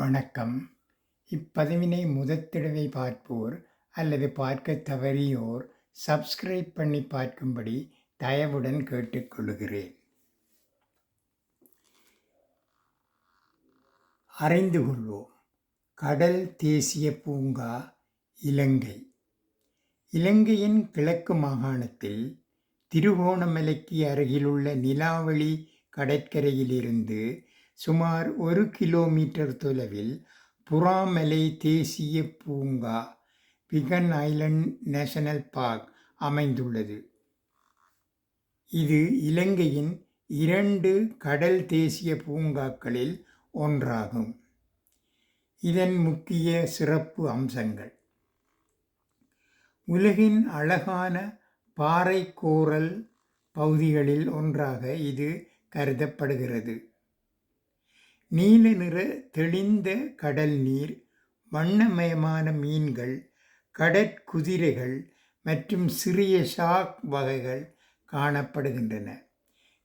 வணக்கம். இப்பதிவினை முதத்திடவை பார்ப்போர் அல்லது பார்க்க தவறியோர் சப்ஸ்கிரைப் பண்ணி பார்க்கும்படி தயவுடன் கேட்டுக்கொள்கிறேன் அறிந்து கொள்வோம். கடல் தேசிய பூங்கா இலங்கை. இலங்கையின் கிழக்கு மாகாணத்தில் திருகோணமலைக்கு அருகிலுள்ள நிலாவளி கடற்கரையிலிருந்து சுமார் ஒரு கிலோமீட்டர் தொலைவில் புறாமலை தேசிய பூங்கா பிகன் ஐலண்ட் நேஷனல் பார்க் அமைந்துள்ளது. இது இலங்கையின் இரண்டு கடல் தேசிய பூங்காக்களில் ஒன்றாகும். இதன் முக்கிய சிறப்பு அம்சங்கள். உலகின் அழகான பாறை கோரல் பகுதிகளில் ஒன்றாக இது கருதப்படுகிறது. நீல நிற தெளிந்த கடல் நீர் வண்ணமயமான மீன்கள் கடற்குதிரைகள் மற்றும் சிறிய ஷாக் வகைகள் காணப்படுகின்றன.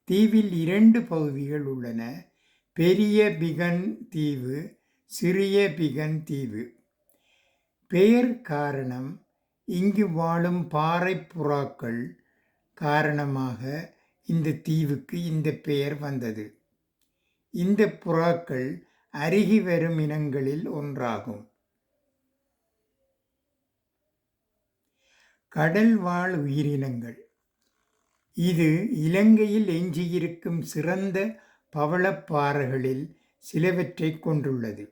தீவில் இரண்டு பகுதிகள் உள்ளன. பெரிய பிகன் தீவு சிறிய பிகன் தீவு. பெயர் காரணம் இங்கு வாழும் பாறை புறாக்கள் காரணமாக இந்த தீவுக்கு இந்த பெயர் வந்தது. இந்த புறாக்கள் அருகி வரும் இனங்களில் ஒன்றாகும். கடல் வாழ் உயிரினங்கள். இது இலங்கையில் எஞ்சியிருக்கும் சிறந்த பவளப்பாறைகளில் சிலவற்றை கொண்டுள்ளது.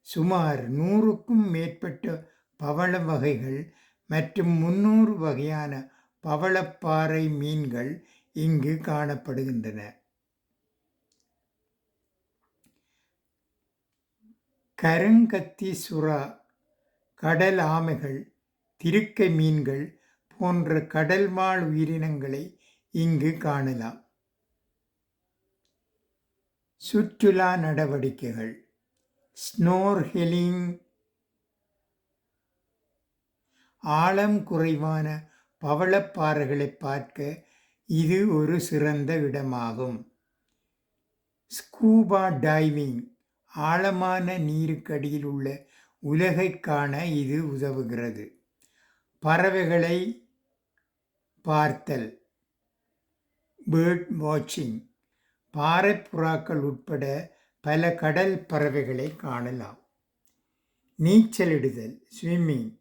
சுமார் நூறுக்கும் மேற்பட்ட பவள வகைகள் மற்றும் முன்னூறு வகையான பவளப்பாறை மீன்கள் இங்கு காணப்படுகின்றன. கருங்கத்தி சுறா கடல் ஆமைகள் திருக்கை மீன்கள் போன்ற கடல்வாழ் உயிரினங்களை இங்கு காணலாம். சுற்றுலா நடவடிக்கைகள். ஸ்னோர்ஹெலிங். ஆழம் குறைவான பவளப்பாறைகளை பார்க்க இது ஒரு சிறந்த இடமாகும். Scuba diving. ஆழமான நீருக்கடியில் உள்ள உலகை காண இது உதவுகிறது. பறவைகளை பார்த்தல் பேர்ட் வாட்சிங் பாறை புறாக்கள் உட்பட பல கடல் பறவைகளை காணலாம். நீச்சலிடுதல் ஸ்விம்மிங்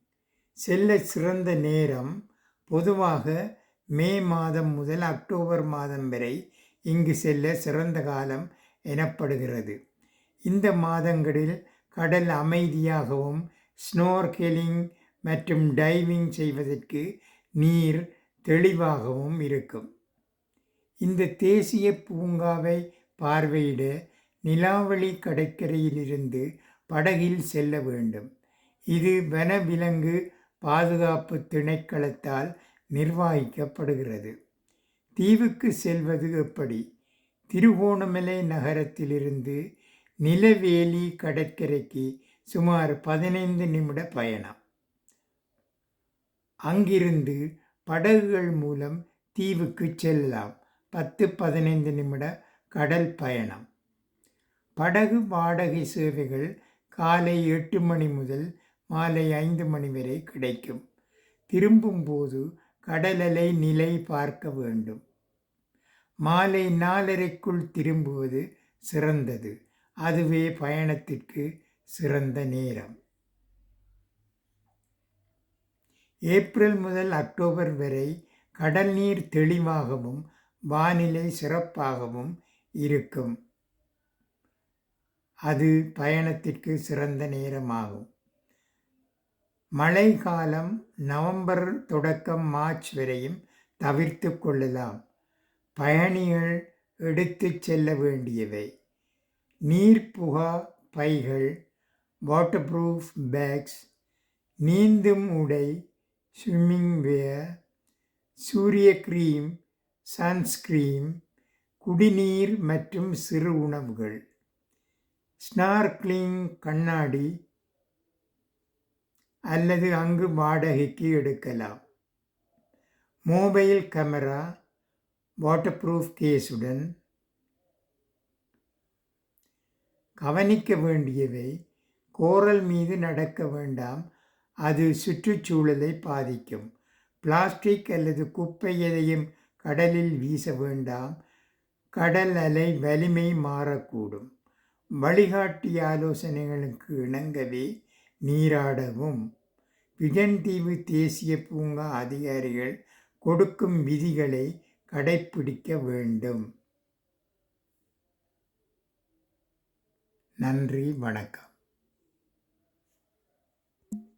செல்ல சிறந்த நேரம் பொதுவாக மே மாதம் முதல் அக்டோபர் மாதம் வரை இங்கு செல்ல சிறந்த காலம் எனப்படுகிறது. இந்த மாதங்களில் கடல் அமைதியாகவும் ஸ்னோர்கெலிங் மற்றும் டைவிங் செய்வதற்கு நீர் தெளிவாகவும் இருக்கும். இந்த தேசிய பூங்காவை பார்வையிட நிலாவளி கடற்கரையிலிருந்து படகில் செல்ல வேண்டும். இது வனவிலங்கு பாதுகாப்பு திணைக்களத்தால் நிர்வகிக்கப்படுகிறது. தீவுக்கு செல்வது எப்படி? திருகோணமலை நகரத்திலிருந்து நிலவேலி கடற்கரைக்கு சுமார் பதினைந்து நிமிட பயணம். அங்கிருந்து படகுகள் மூலம் தீவுக்கு செல்லலாம். பத்து பதினைந்து நிமிட கடல் பயணம். படகு வாடகை சேவைகள் காலை எட்டு மணி முதல் மாலை ஐந்து மணி வரை கிடைக்கும். திரும்பும்போது கடலலை நிலை பார்க்க வேண்டும். மாலை நாலரைக்குள் திரும்புவது சிறந்தது. அதுவே பயணத்திற்கு சிறந்த நேரம். ஏப்ரல் முதல் அக்டோபர் வரை கடல் நீர் தெளிவாகவும் வானிலை சிறப்பாகவும் இருக்கும். அது பயணத்திற்கு சிறந்த நேரமாகும். மழை காலம் நவம்பர் தொடக்கம் மார்ச் வரையும் தவிர்த்து கொள்ளலாம். பயணிகள் எடுத்து செல்ல வேண்டியவை. நீர்ப்புகா பைகள் வாட்டர் ப்ரூஃப் பேக்ஸ் நீந்தும் உடை ஸ்விம்மிங் வேர் சூரிய க்ரீம் சன்ஸ்க்ரீம் குடிநீர் மற்றும் சிறு உணவுகள். ஸ்னார்க்லிங் கண்ணாடி அல்லது அங்கு வாடகைக்கு எடுக்கலாம். மொபைல் கேமரா வாட்டர் ப்ரூஃப் கேஸுடன் கவனிக்க வேண்டியவை. கோரல் மீது நடக்க வேண்டாம். அது சுற்றுச்சூழலை பாதிக்கும். பிளாஸ்டிக் அல்லது குப்பை எதையும் கடலில் வீச வேண்டாம். கடல் அலை வலிமை மாறக்கூடும். வழிகாட்டி ஆலோசனைகளுக்கு இணங்கவே நீராடவும். விஜன்தீவு தேசிய பூங்கா அதிகாரிகள் கொடுக்கும் விதிகளை கடைப்பிடிக்க வேண்டும். நன்றி வணக்கம்.